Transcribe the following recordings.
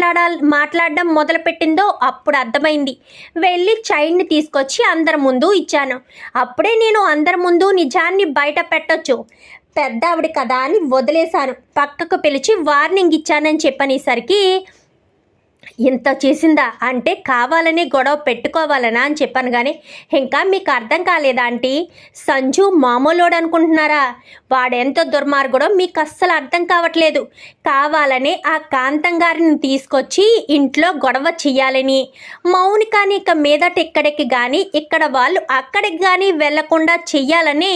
మాట్లాడాలి మాట్లాడడం మొదలుపెట్టిందో అప్పుడు అర్థమైంది. వెళ్ళి చైన్ని తీసుకొచ్చి అందరి ముందు ఇచ్చాను. అప్పుడే నేను అందరి ముందు నిజాన్ని బయట పెట్టొచ్చు. పెద్ద ఆవిడ కదా అని వదిలేశాను. పక్కకు పిలిచి వార్నింగ్ ఇచ్చానని చెప్పనేసరికి ఇంత చేసిందా? అంటే కావాలని గొడవ పెట్టుకోవాలనా అని చెప్పాను కానీ ఇంకా మీకు అర్థం కాలేదా ఆంటీ? సంజు మామూలోడు అనుకుంటున్నారా? వాడెంత దుర్మార్గుడో మీకు అస్సలు అర్థం కావట్లేదు. కావాలని ఆ కాంతం గారిని తీసుకొచ్చి ఇంట్లో గొడవ చెయ్యాలని. మౌనికాని ఇక మీదట ఇక్కడికి కానీ ఇక్కడ వాళ్ళు అక్కడికి కానీ వెళ్ళకుండా చెయ్యాలని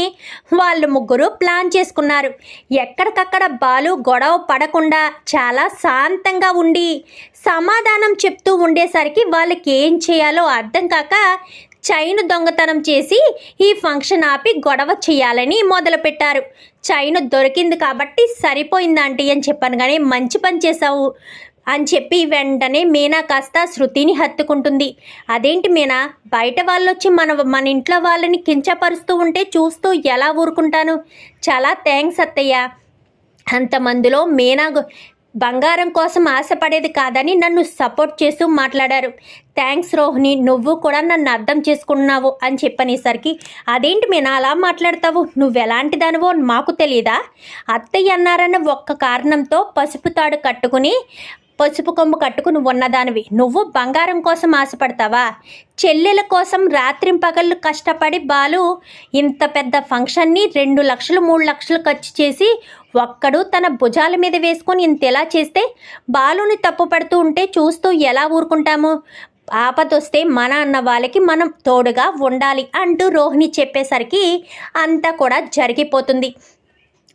వాళ్ళు ముగ్గురు ప్లాన్ చేసుకున్నారు. ఎక్కడికక్కడ బాలు గొడవ పడకుండా చాలా శాంతంగా ఉండి సమాధానం చెప్తూ ఉండేసరికి వాళ్ళకి ఏం చేయాలో అర్థం కాక చైన్ దొంగతనం చేసి ఈ ఫంక్షన్ ఆపి గొడవ చేయాలని మొదలుపెట్టారు. చైన్ దొరికింది కాబట్టి సరిపోయింది ఆంటీ అని చెప్పాను కానీ మంచి పని చేసావు అని చెప్పి వెంటనే మీనా కాస్త శృతిని హత్తుకుంటుంది. అదేంటి మీనా? బయట వాళ్ళు వచ్చి మన మన ఇంట్లో వాళ్ళని కించపరుస్తూ ఉంటే చూస్తూ ఎలా ఊరుకుంటాను? చాలా థ్యాంక్స్ అత్తయ్య. అంతమందిలో మీనా బంగారం కోసం ఆశపడేది కాదని నన్ను సపోర్ట్ చేస్తూ మాట్లాడారు. థ్యాంక్స్ రోహిణి నువ్వు కూడా నన్ను అర్థం చేసుకున్నావు అని చెప్పనేసరికి అదేంటి మీనా అలా మాట్లాడతావు? నువ్వు ఎలాంటి దానివో మాకు తెలియదా అత్తయ్య అన్నారన్న ఒక్క కారణంతో పసుపు తాడు కట్టుకుని పసుపు కొమ్ము కట్టుకుని ఉన్నదానివి. నువ్వు బంగారం కోసం ఆశపడతావా? చెల్లెల కోసం రాత్రింపగళ్ళు కష్టపడి బాలు ఇంత పెద్ద ఫంక్షన్ని రెండు లక్షలు మూడు లక్షలు ఖర్చు చేసి ఒక్కడు తన భుజాల మీద వేసుకొని ఇంత ఎలా చేస్తే బాలుని తప్పు పడుతూ ఉంటే చూస్తూ ఎలా ఊరుకుంటాము? ఆపదొస్తే మన అన్న వాళ్ళకి మనం తోడుగా ఉండాలి అంటూ రోహిణి చెప్పేసరికి అంతా కూడా జరిగిపోతుంది.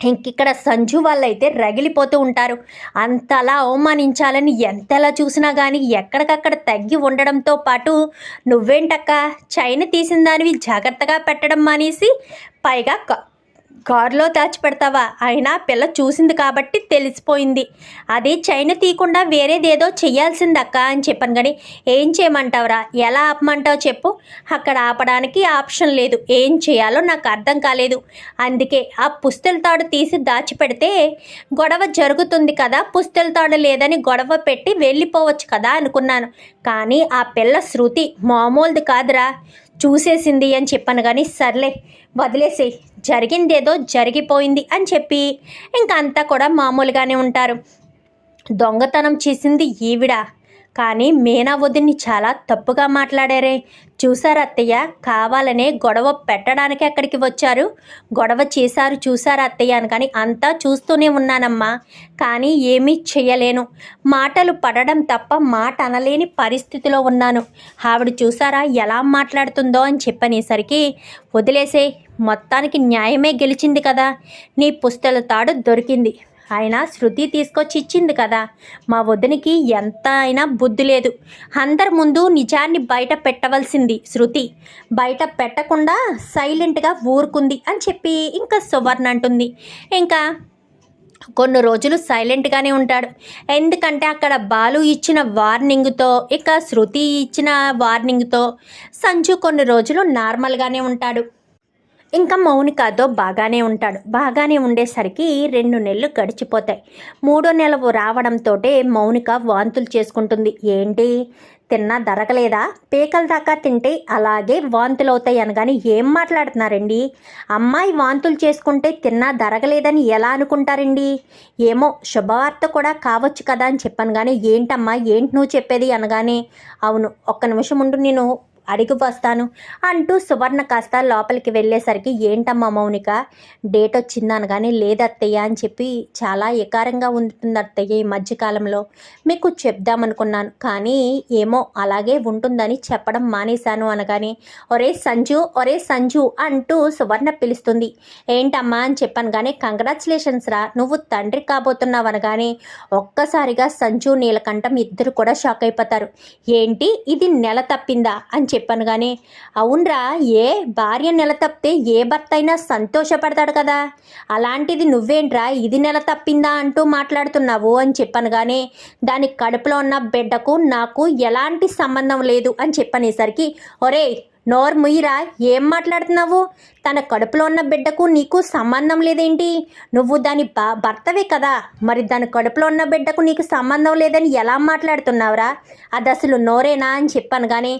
ఇంకిక్కడ సంజు వాళ్ళైతే రగిలిపోతూ ఉంటారు. అంతలా అవమానించాలని ఎంతలా చూసినా కానీ ఎక్కడికక్కడ తగ్గి ఉండడంతో పాటు నువ్వేంటక్క? చైన తీసిన దానివి జాగ్రత్తగా పెట్టడం మానేసి పైగా కారులో కారులో దాచిపెడతావా అయినా పిల్ల చూసింది కాబట్టి తెలిసిపోయింది. అది చైన తీయకుండా వేరేదేదో చెయ్యాల్సిందక్క అని చెప్పాను కానీ ఏం చేయమంటావురా? ఎలా ఆపమంటావు చెప్పు. అక్కడ ఆపడానికి ఆప్షన్ లేదు. ఏం చేయాలో నాకు అర్థం కాలేదు. అందుకే ఆ పుస్తెల తాడు తీసి దాచిపెడితే గొడవ జరుగుతుంది కదా పుస్తెల తాడు లేదని గొడవ పెట్టి వెళ్ళిపోవచ్చు కదా అనుకున్నాను. కానీ ఆ పిల్ల శృతి మామూలుది కాదురా. చూసేసింది అని చెప్పాను కానీ సర్లే వదిలేసేయ్ జరిగిందేదో జరిగిపోయింది అని చెప్పి ఇంకా అంతా కూడా మామూలుగానే ఉంటారు. దొంగతనం చేసింది ఈవిడ. కానీ మీనా వదిన్ని చాలా తప్పుగా మాట్లాడారే. చూసారు అత్తయ్య? కావాలనే గొడవ పెట్టడానికి అక్కడికి వచ్చారు. గొడవ చేశారు చూసారా అత్తయ్య అని కానీ అంతా చూస్తూనే ఉన్నానమ్మా. కానీ ఏమీ చెయ్యలేను. మాటలు పడడం తప్ప మాట అనలేని పరిస్థితిలో ఉన్నాను. ఆవిడ చూసారా ఎలా మాట్లాడుతుందో అని చెప్పనేసరికి వదిలేసే మొత్తానికి న్యాయమే గెలిచింది కదా. నీ పుస్తల తాడు దొరికింది. ఆయన శృతి తీసుకొచ్చి ఇచ్చింది కదా. మా వదినికి ఎంత అయినా బుద్ధి లేదు. అందరి ముందు నిజాన్ని బయట పెట్టవలసింది శృతి. బయట పెట్టకుండా సైలెంట్గా ఊరుకుంది అని చెప్పి ఇంకా సువర్ణ అంటుంది. ఇంకా కొన్ని రోజులు సైలెంట్గానే ఉంటాడు. ఎందుకంటే అక్కడ బాలు ఇచ్చిన వార్నింగ్తో ఇక శృతి ఇచ్చిన వార్నింగ్తో సంజు కొన్ని రోజులు నార్మల్గానే ఉంటాడు. ఇంకా మౌనికతో బాగానే ఉంటాడు. బాగానే ఉండేసరికి రెండు నెలలు గడిచిపోతాయి. మూడో నెల రావడంతో మౌనిక వాంతులు చేసుకుంటుంది. ఏంటి? తిన్నా దరగలేదా పీకల దాకా తింటే అలాగే వాంతులు అవుతాయి అనగాని ఏం మాట్లాడుతున్నారండి? అమ్మాయి వాంతులు చేసుకుంటే తిన్నా దరగలేదని ఎలా అనుకుంటారండి? ఏమో శుభవార్త కూడా కావచ్చు కదా అని చెప్పాను కానీ ఏంటమ్మా? ఏంటి నువ్వు చెప్పేది? అనగానే అవును ఒక్క నిమిషం ఉండు నేను అడిగి వస్తాను అంటూ సువర్ణ కాస్త లోపలికి వెళ్ళేసరికి ఏంటమ్మా మౌనిక? డేట్ వచ్చింది అనగానే లేదత్తయ్య అని చెప్పి చాలా ఎకారంగా ఉంటుంది అత్తయ్య ఈ మధ్యకాలంలో మీకు చెప్దామనుకున్నాను కానీ ఏమో అలాగే ఉంటుందని చెప్పడం మానేశాను అనగానే ఒరే సంజు ఒరే సంజు అంటూ సువర్ణ పిలుస్తుంది. ఏంటమ్మా అని చెప్పాను కానీ కంగ్రాచులేషన్స్ రా నువ్వు తండ్రి కాబోతున్నావు అనగానే ఒక్కసారిగా సంజు నీలకంఠం ఇద్దరు కూడా షాక్ అయిపోతారు. ఏంటి? ఇది నెల తప్పిందా? అని చెప్పాను కానీ అవునరా ఏ భార్య నెల తప్పితే ఏ భర్త అయినా సంతోషపడతాడు కదా. అలాంటిది నువ్వేంట్రా ఇది నెల తప్పిందా అంటూ మాట్లాడుతున్నావు అని చెప్పాను కానీ దాని కడుపులో ఉన్న బిడ్డకు నాకు ఎలాంటి సంబంధం లేదు అని చెప్పనేసరికి ఒరే నోర్ ముయ్యిరా ఏం మాట్లాడుతున్నావు? తన కడుపులో ఉన్న బిడ్డకు నీకు సంబంధం లేదేంటి? నువ్వు దాని బా భర్తవే కదా. మరి దాని కడుపులో ఉన్న బిడ్డకు నీకు సంబంధం లేదని ఎలా మాట్లాడుతున్నావురా? అది అసలు నోరేనా అని చెప్పాను కానీ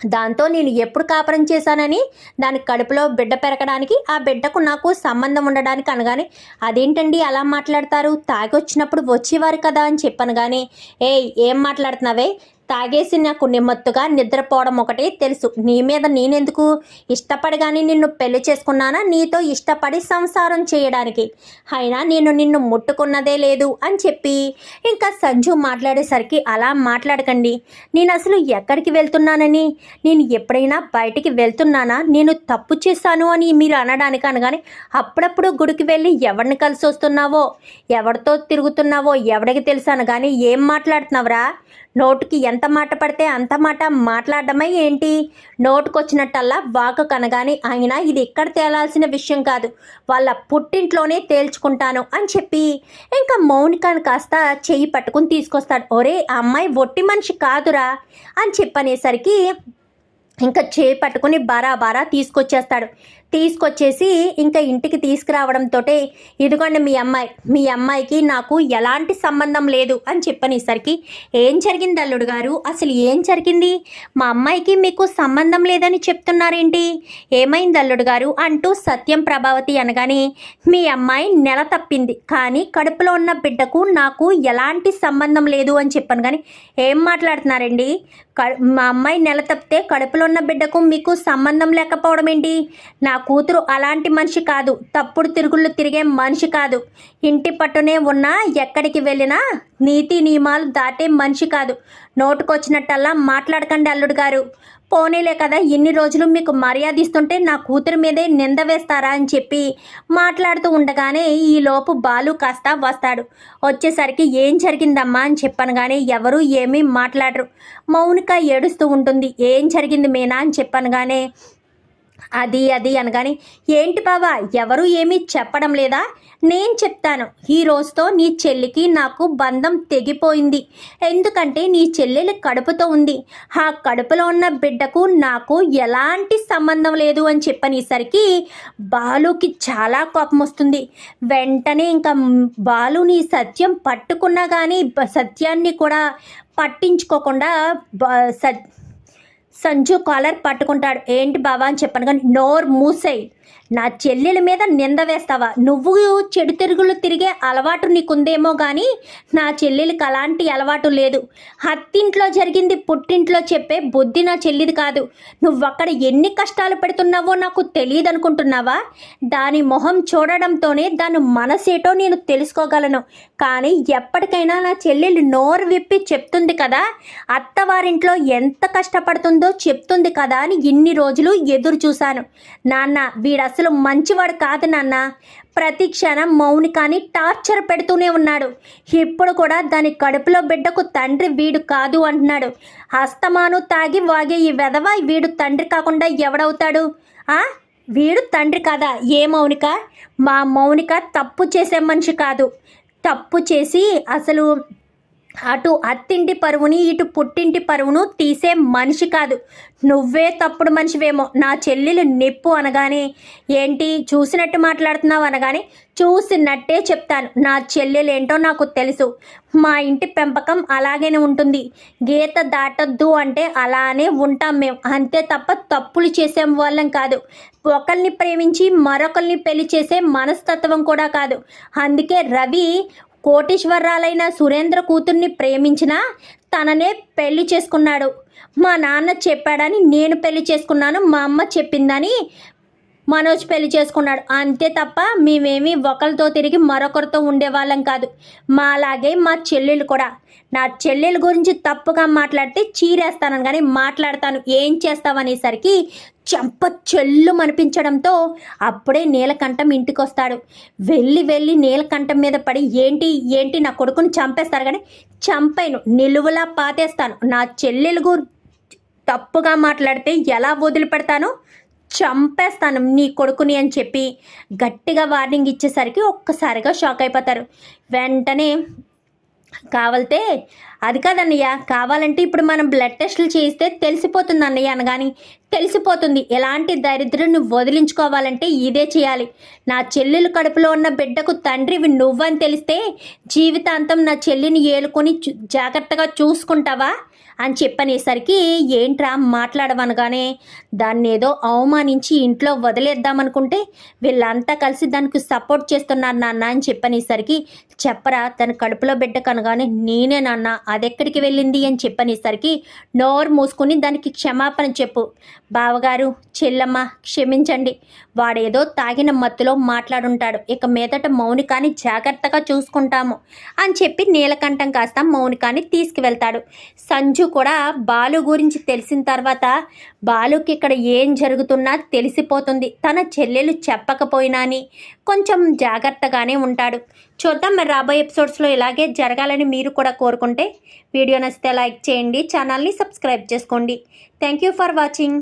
దాంతో నేను ఎప్పుడు కాపురం చేశానని దాని కడుపులో బిడ్డ పెరగడానికి ఆ బిడ్డకు నాకు సంబంధం ఉండడానికి అనగానే అదేంటండి అలా మాట్లాడతారు? తాగి వచ్చినప్పుడు వచ్చేవారు కదా అని చెప్పాను కానీ ఏయ్ ఏం మాట్లాడుతున్నావే? తాగేసి నాకు నిమ్మత్తుగా నిద్రపోవడం ఒకటి తెలుసు. నీ మీద నేనెందుకు ఇష్టపడి కానీ నిన్ను పెళ్ళి చేసుకున్నానా? నీతో ఇష్టపడి సంసారం చేయడానికి. అయినా నేను నిన్ను ముట్టుకున్నదే లేదు అని చెప్పి ఇంకా సంజు మాట్లాడేసరికి అలా మాట్లాడకండి. నేను అసలు ఎక్కడికి వెళ్తున్నానని? నేను ఎప్పుడైనా బయటికి వెళ్తున్నానా? నేను తప్పు చేశాను అని మీరు అనడానికి అనగానే అప్పుడప్పుడు గుడికి వెళ్ళి ఎవరిని కలిసి వస్తున్నావో? ఎవరితో తిరుగుతున్నావో? ఎవడికి తెలుసు అనగానే ఏం మాట్లాడుతున్నావురా? నోటుకి ఎంత మాట పడితే అంత మాట మాట్లాడడమే ఏంటి? నోటుకొచ్చినట్టల్లా వాక కనగానే అయినా ఇది ఎక్కడ తేలాల్సిన విషయం కాదు. వాళ్ళ పుట్టింట్లోనే తేల్చుకుంటాను అని చెప్పి ఇంకా మౌనికాను కాస్త చెయ్యి పట్టుకుని తీసుకొస్తాడు. ఒరే ఆ అమ్మాయి ఒట్టి మనిషి కాదురా అని చెప్పనేసరికి ఇంకా చేయి పట్టుకుని బారా బారా తీసుకొచ్చేస్తాడు. తీసుకొచ్చేసి ఇంకా ఇంటికి తీసుకురావడంతో ఇదిగోండి మీ అమ్మాయి మీ అమ్మాయికి నాకు ఎలాంటి సంబంధం లేదు అని చెప్పనేసరికి ఏం జరిగింది అల్లుడు గారు? అసలు ఏం జరిగింది? మా అమ్మాయికి మీకు సంబంధం లేదని చెప్తున్నారేంటి? ఏమైంది అల్లుడు గారు? అంటూ సత్యం ప్రభావతి అనగానే మీ అమ్మాయి నెల తప్పింది కానీ కడుపులో ఉన్న బిడ్డకు నాకు ఎలాంటి సంబంధం లేదు అని చెప్పాను కానీ ఏం మాట్లాడుతున్నారండి? మా అమ్మాయి నెల తప్పితే కడుపులో ఉన్న బిడ్డకు మీకు సంబంధం లేకపోవడం ఏంటి నాకు కూతురు అలాంటి మనిషి కాదు. తప్పుడు తిరుగుళ్ళు తిరిగే మనిషి కాదు. ఇంటి పట్టునే ఉన్నా ఎక్కడికి వెళ్ళినా నీతి నియమాలు దాటే మనిషి కాదు. నోటుకొచ్చినట్టల్లా మాట్లాడకండి అల్లుడు గారు. పోనీలే కదా ఇన్ని రోజులు మీకు మర్యాద ఇస్తుంటే నా కూతురు మీదే నింద వేస్తారా అని చెప్పి మాట్లాడుతూ ఉండగానే ఈ లోపు బాలు కాస్త వస్తాడు. వచ్చేసరికి ఏం జరిగిందమ్మా అని చెప్పాను కానీ ఎవరు ఏమీ మాట్లాడరు. మౌనిక ఏడుస్తూ ఉంటుంది. ఏం జరిగింది మీనా అని చెప్పాను కానీ అది అది అనగానే ఏంటి బావా ఎవరు ఏమీ చెప్పడం లేదా? నేను చెప్తాను. ఈ రోజుతో నీ చెల్లికి నాకు బంధం తెగిపోయింది. ఎందుకంటే నీ చెల్లెలు కడుపుతో ఉంది. ఆ కడుపులో ఉన్న బిడ్డకు నాకు ఎలాంటి సంబంధం లేదు అని చెప్పనేసరికి బాలుకి చాలా కోపం వస్తుంది. వెంటనే ఇంకా బాలుని సత్యం పట్టుకున్నా కానీ సత్యాన్ని కూడా పట్టించుకోకుండా బ- సత్ సంజు కాలర్ పట్టుకుంటాడు. ఏంటి బావా అని చెప్పను కానీ నోర్ మూసేయి. నా చెల్లెల మీద నింద వేస్తావా? నువ్వు చెడు తిరుగులు తిరిగే అలవాటు నీకుందేమో కానీ నా చెల్లెలకి అలాంటి అలవాటు లేదు. హత్తింట్లో జరిగింది పుట్టింట్లో చెప్పే బుద్ధి నా చెల్లిది కాదు. నువ్వు అక్కడ ఎన్ని కష్టాలు పెడుతున్నావో నాకు తెలియదు అనుకుంటున్నావా దాని మొహం చూడడంతోనే దాని మనసేటో నేను తెలుసుకోగలను. కానీ ఎప్పటికైనా నా చెల్లెలు నోరు విప్పి చెప్తుంది కదా అత్తవారింట్లో ఎంత కష్టపడుతుందో చెప్తుంది కదా అని ఇన్ని రోజులు ఎదురు చూశాను. నాన్న వీడు అసలు మంచివాడు కాదు నాన్న. ప్రతి క్షణం మౌనికాని టార్చర్ పెడుతూనే ఉన్నాడు. ఇప్పుడు కూడా దాని కడుపులో బిడ్డకు తండ్రి వీడు కాదు అంటున్నాడు. అస్తమాను తాగి వాగే ఈ వెధవ వీడు తండ్రి కాకుండా ఎవడవుతాడు? ఆ? వీడు తండ్రి కాదా? ఏ మౌనిక? మా మౌనిక తప్పు చేసే మనిషి కాదు. తప్పు చేసి అసలు అటు అత్తింటి పరువుని ఇటు పుట్టింటి పరువును తీసే మనిషి కాదు. నువ్వే తప్పుడు మనిషివేమో. నా చెల్లెలు నిప్పు అనగానే ఏంటి? చూసినట్టు మాట్లాడుతున్నావు అనగానే చూసినట్టే చెప్తాను. నా చెల్లెలేంటో నాకు తెలుసు. మా ఇంటి పెంపకం అలాగనే ఉంటుంది. గీత దాటద్దు అంటే అలానే ఉంటాం మేము అంతే తప్ప తప్పులు చేసే వాళ్ళం కాదు. ఒకరిని ప్రేమించి మరొకరిని పెళ్ళి చేసే మనస్తత్వం కూడా కాదు. అందుకే రవి కోటీశ్వరరాలైన సురేంద్ర కూతుర్ని ప్రేమించినా తననే పెళ్ళి చేసుకున్నాడు. మా నాన్న చెప్పాడని నేను పెళ్ళి చేసుకున్నాను మా అమ్మ చెప్పిందని మనోజ్ పెళ్ళి చేసుకున్నాడు. అంతే తప్ప మేమేమి ఒకరితో తిరిగి మరొకరితో ఉండేవాళ్ళం కాదు. మాలాగే మా చెల్లెలు కూడా. నా చెల్లెల గురించి తప్పుగా మాట్లాడితే చీరేస్తాను కానీ మాట్లాడతాను. ఏం చేస్తావనేసరికి చెంప చెల్లు అనిపించడంతో అప్పుడే నీలకంఠం ఇంటికి వస్తాడు వెళ్ళి వెళ్ళి నీలకంఠం మీద పడి ఏంటి ఏంటి నా కొడుకుని చంపేస్తారు కానీ చంపేను. నిలువులా పాతేస్తాను. నా చెల్లెలు గురి తప్పుగా మాట్లాడితే ఎలా వదిలిపెడతాను? చంపేస్తాను నీ కొడుకుని అని చెప్పి గట్టిగా వార్నింగ్ ఇచ్చేసరికి ఒక్కసారిగా షాక్ అయిపోతారు. వెంటనే కావలితే అది కాదన్నయ్య కావాలంటే ఇప్పుడు మనం బ్లడ్ టెస్టులు చేయిస్తే తెలిసిపోతుంది అన్నయ్య అనగాని తెలిసిపోతుంది. ఎలాంటి దరిద్రం వదిలించుకోవాలంటే ఇదే చేయాలి. నా చెల్లెలు కడుపులో ఉన్న బిడ్డకు తండ్రివి నువ్వని తెలిస్తే జీవితాంతం నా చెల్లిని ఏలుకొని చు- జాగ్రత్తగా చూసుకుంటావా? అని చెప్పనేసరికి ఏంట్రా మాట్లాడవనగానే దాన్ని ఏదో అవమానించి ఇంట్లో వదిలేద్దామనుకుంటే వీళ్ళంతా కలిసి దానికి సపోర్ట్ చేస్తున్నారు నాన్న అని చెప్పనేసరికి చెప్పరా తన కడుపులో బిడ్డ కనగానే నేనే నాన్న అదెక్కడికి వెళ్ళింది అని చెప్పనేసరికి నోరు మూసుకుని దానికి క్షమాపణ చెప్పు. బావగారు చెల్లమ్మ క్షమించండి. వాడేదో తాగిన మత్తులో మాట్లాడుంటాడు. ఇక మీదట మౌనికాని జాగ్రత్తగా చూసుకుంటాము అని చెప్పి నీలకంఠం కాస్త మౌనికాని తీసుకువెళ్తాడు. సంజు కూడా బాలు గురించి తెలిసిన తర్వాత బాలుకి ఇక్కడ ఏం జరుగుతున్నా తెలిసిపోతుంది. తన చెల్లెలు చెప్పకపోయినా అని కొంచెం జాగ్రత్తగానే ఉంటాడు. చూద్దాం మరి రాబోయే ఎపిసోడ్స్లో ఇలాగే జరగాలని మీరు కూడా కోరుకుంటే వీడియో నచ్చితే లైక్ చేయండి ఛానల్ని సబ్స్క్రైబ్ చేసుకోండి. Thank you for watching